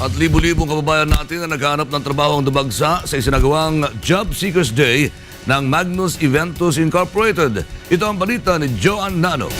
At libu-libong kababayan natin na naghahanap ng trabaho ang dumagsa sa isinagawang Job Seekers Day ng Magnus Eventus Incorporated. Ito ang balita ni Joan Nano.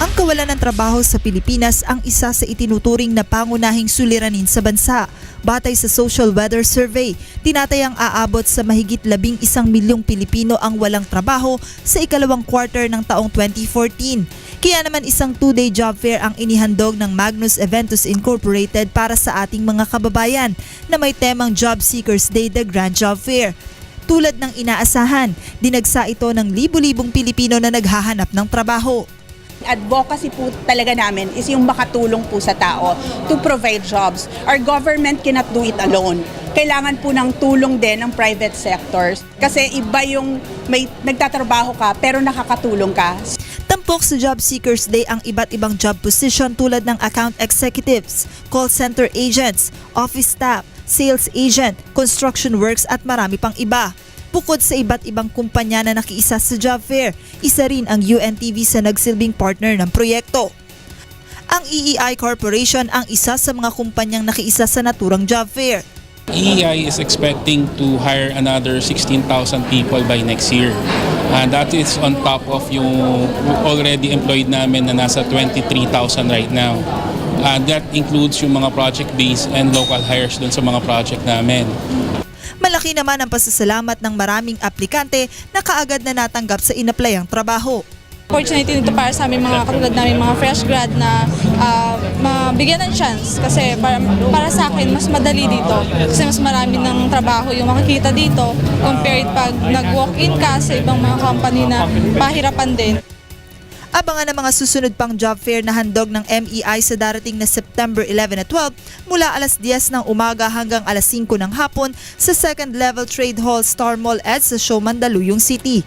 Ang kawalan ng trabaho sa Pilipinas ang isa sa itinuturing na pangunahing suliranin sa bansa. Batay sa Social Weather Survey, tinatayang aabot sa mahigit labing isang milyong Pilipino ang walang trabaho sa ikalawang quarter ng taong 2014. Kaya naman isang two-day job fair ang inihandog ng Magnus Eventus Incorporated para sa ating mga kababayan na may temang Job Seekers Day the Grand Job Fair. Tulad ng inaasahan, dinagsa ito ng libu-libong Pilipino na naghahanap ng trabaho. advocacy po talaga namin is yung makatulong po sa tao to provide jobs. Our government cannot do it alone. Kailangan po ng tulong din ng private sectors kasi iba yung may nagtatrabaho ka pero nakakatulong ka. Tampok sa Job Seekers Day ang iba't ibang job position tulad ng account executives, call center agents, office staff, sales agent, construction works at marami pang iba. Bukod sa iba't ibang kumpanya na nakiisa sa job fair, isa rin ang UNTV sa nagsilbing partner ng proyekto. Ang EEI Corporation ang isa sa mga kumpanyang nakiisa sa naturang job fair. EEI is expecting to hire another 16,000 people by next year. And that is on top of yung already employed namin na nasa 23,000 right now. And that includes yung mga project-based and local hires dun sa mga project namin. Malaki naman ang pasasalamat ng maraming aplikante na kaagad na natanggap sa inaplayang trabaho. opportunity nito para sa aming mga katulad namin mga fresh grad na ah, mabigyan ng chance kasi para, para sa akin mas madali dito kasi mas marami ng trabaho yung makikita dito compared pag nag-walk-in ka sa ibang mga company na pahirapan din. Abangan ang mga susunod pang job fair na handog ng MEI sa darating na September 11 at 12 mula alas 10 ng umaga hanggang alas 5 ng hapon sa Second Level Trade Hall Star Mall Ed sa Show Mandaluyong City.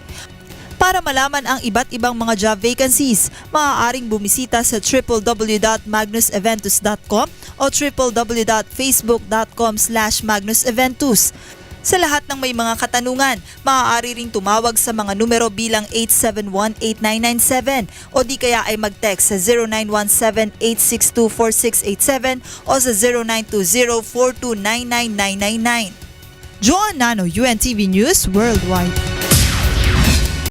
Para malaman ang iba't ibang mga job vacancies, maaaring bumisita sa www.magnuseventus.com o www.facebook.com slash magnuseventus. Sa lahat ng may mga katanungan, maaari ring tumawag sa mga numero bilang 871-8997 o di kaya ay mag-text sa 0917-862-4687 o sa 0920-4299999. Joan Nano, UNTV News Worldwide.